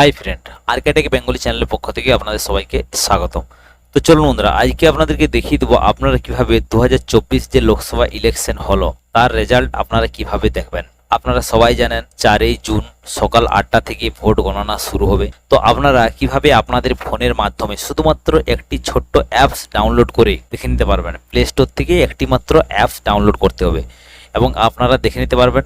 Hi friend আর্কেটেক Bengali চ্যানেলের পক্ষ থেকে আপনাদের সবাইকে স্বাগতম। তো চলুন বন্ধুরা, আজকে আপনাদেরকে দেখিয়ে দেবো আপনারা কীভাবে দু যে লোকসভা ইলেকশন হলো, তার রেজাল্ট আপনারা কীভাবে দেখবেন। আপনারা সবাই জানেন, চারই জুন সকাল আটটা থেকে ভোট গণনা শুরু হবে। তো আপনারা কীভাবে আপনাদের ফোনের মাধ্যমে শুধুমাত্র একটি ছোট্ট অ্যাপস ডাউনলোড করে দেখে নিতে পারবেন? প্লে স্টোর থেকে একটি মাত্র অ্যাপস ডাউনলোড করতে হবে। এবং আপনারা দেখে নিতে পারবেন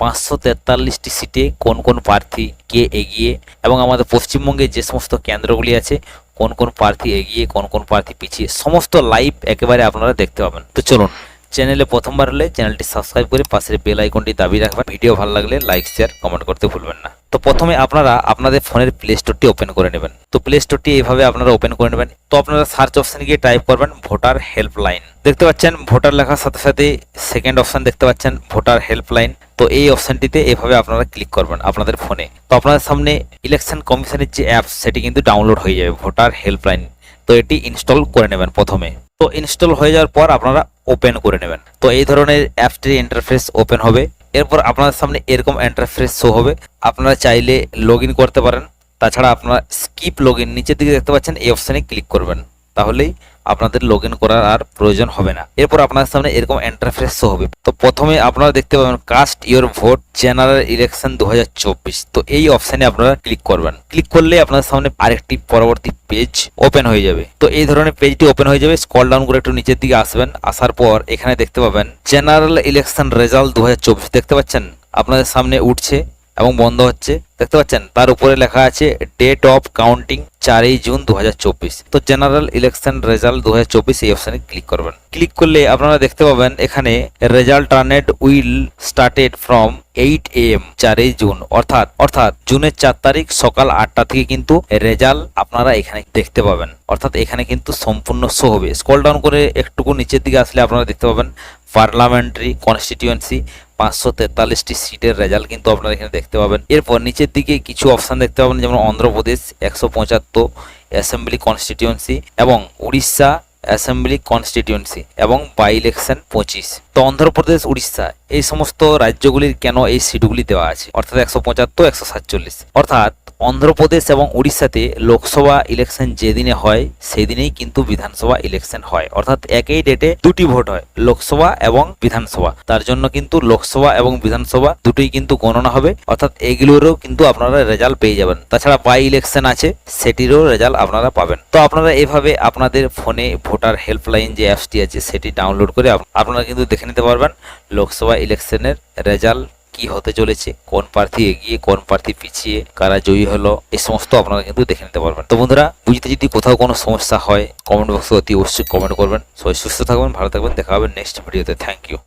পাঁচশো তেতাল্লিশটি সিটে কোন কোন প্রার্থী কে এগিয়ে এবং আমাদের পশ্চিমবঙ্গে যে সমস্ত কেন্দ্রগুলি আছে, কোন কোন প্রার্থী এগিয়ে, কোন কোন প্রার্থী পিছিয়ে, সমস্ত লাইভ একেবারে আপনারা দেখতে পাবেন। তো চলুন, চ্যানেলে প্রথমবার হলে চ্যানেলটি সাবস্ক্রাইব করে পাশের বেল আইকনটি দাবি রাখবেন। ভিডিও ভালো লাগলে লাইক শেয়ার কমেন্ট করতে ভুলবেন না। তো প্রথমে আপনারা আপনাদের ফোনের প্লে স্টোরটি ওপেন করে নেবেন। তো প্লে স্টোরটি এইভাবে আপনারা ওপেন করে নেবেন। তো আপনারা সার্চ অপশানে গিয়ে টাইপ করবেন ভোটার হেল্পলাইন দেখতে পাচ্ছেন ভোটার লেখার সাথে সাথে সেকেন্ড অপশান দেখতে পাচ্ছেন ভোটার হেল্পলাইন তো এই অপশনটিতে এভাবে আপনারা ক্লিক করবেন আপনাদের ফোনে তো আপনাদের সামনে ইলেকশন কমিশনের যে অ্যাপ সেটি কিন্তু ডাউনলোড হয়ে যাবে ভোটার হেল্পলাইন তো এটি ইনস্টল করে নেবেন প্রথমে। তো ইনস্টল হয়ে যাওয়ার পর আপনারা ওপেন করে নেবেন। তো এই ধরনের অ্যাপটির ইন্টারফেস ওপেন হবে। এরপর আপনাদের সামনে এরকম ইন্টারফেস শো হবে। আপনারা চাইলে লগ করতে পারেন। তাছাড়া আপনারা স্কিপ লগ নিচের দিকে দেখতে পাচ্ছেন, এই অপশানে ক্লিক করবেন। তাহলেই আপনাদের লগ করার আর প্রয়োজন হবে না। এরপর আপনাদের সামনে এরকম ইন্টারফেস শো হবে। তো প্রথমে আপনারা দেখতে পাবেন cast your vote general election দু হাজার চব্বিশ। তো এই অপশানে আপনারা ক্লিক করবেন। ক্লিক করলে আপনাদের সামনে আরেকটি পরবর্তী পেজ ওপেন হয়ে যাবে। তো এই ধরনের পেজটি ওপেন হয়ে যাবে। স্কল ডাউন করে একটু নিচের দিকে আসবেন। আসার পর এখানে দেখতে পাবেন জেনারেল ইলেকশন রেজাল্ট দু হাজার চব্বিশ। দেখতে পাচ্ছেন? আপনাদের সামনে উঠছে। এবং বন্ধ হচ্ছে। দেখতে পাচ্ছেন, তার উপরে লেখা আছে ডেট অফ কাউন্টিং চারই জুন দু হাজার চব্বিশ। তো জেনারেল ইলেকশন রেজাল্ট দু হাজার চব্বিশ এই অপশানে ক্লিক করবেন। ক্লিক করলে আপনারা দেখতে পাবেন, এখানে result trend will started from eight AM চারই জুন। অর্থাৎ অর্থাৎ জুনের চার তারিখ সকাল আটটা থেকে কিন্তু রেজাল্ট আপনারা এখানে দেখতে পাবেন। অর্থাৎ এখানে কিন্তু সম্পূর্ণ শো হবে। স্কল ডাউন করে একটুকু নিচের দিকে আসলে আপনারা দেখতে পাবেন পার্লামেন্টারি কনস্টিটিউয়েন্সি পাঁচশো তেতাল্লিশটি সিটের রেজাল্ট কিন্তু আপনারা এখানে দেখতে পাবেন। এরপর নিচের দিকে কিছু অপশান দেখতে পাবেন, যেমন অন্ধ্রপ্রদেশ একশো পঁচাত্তর অ্যাসেম্বলি কনস্টিটিউয়েন্সি এবং উড়িষ্যা অ্যাসেম্বলি কনস্টিটিউয়েন্সি এবং বাই ইলেকশন পঁচিশ। তো অন্ধ্রপ্রদেশ, উড়িষ্যা, এই সমস্ত রাজ্যগুলির কেন এই সিটগুলি দেওয়া আছে? অর্থাৎ একশো পঁচাত্তর, একশো সাতচল্লিশ। অর্থাৎ অন্ধ্রপ্রদেশ এবং উড়িষ্যাতে লোকসভা ইলেকশন যেদিনে হয় সেই দিনেই কিন্তু বিধানসভা ইলেকশন হয়। অর্থাৎ একই ডেটে দুটি ভোট হয়, লোকসভা এবং বিধানসভা। তার জন্য কিন্তু লোকসভা এবং বিধানসভা দুটোই কিন্তু গণনা হবে। অর্থাৎ এগুলোরও কিন্তু আপনারা রেজাল্ট পেয়ে যাবেন। তাছাড়া বাই ইলেকশন আছে, সেটিরও রেজাল্ট আপনারা পাবেন। তো আপনারা এভাবে আপনাদের ফোনে ভোটার হেল্পলাইন যে অ্যাপসটি আছে সেটি ডাউনলোড করে আপনারা কিন্তু দেখে নিতে পারবেন লোকসভা ইলেকশনের রেজাল্ট কি হতে চলেছে, কোন প্রার্থী এগিয়ে, কোন প্রার্থী পিছিয়ে, কারা জয়ী হলো এই সমস্ত আপনারা কিন্তু দেখে নিতে পারবেন। তো বন্ধুরা, বুঝতে যদি কোথাও কোনো সমস্যা হয় কমেন্ট বক্সে অতি অবশ্যই কমেন্ট করবেন। সবাই সুস্থ থাকবেন, ভালো থাকবেন, দেখা হবে নেক্সট ভিডিওতে থ্যাংক ইউ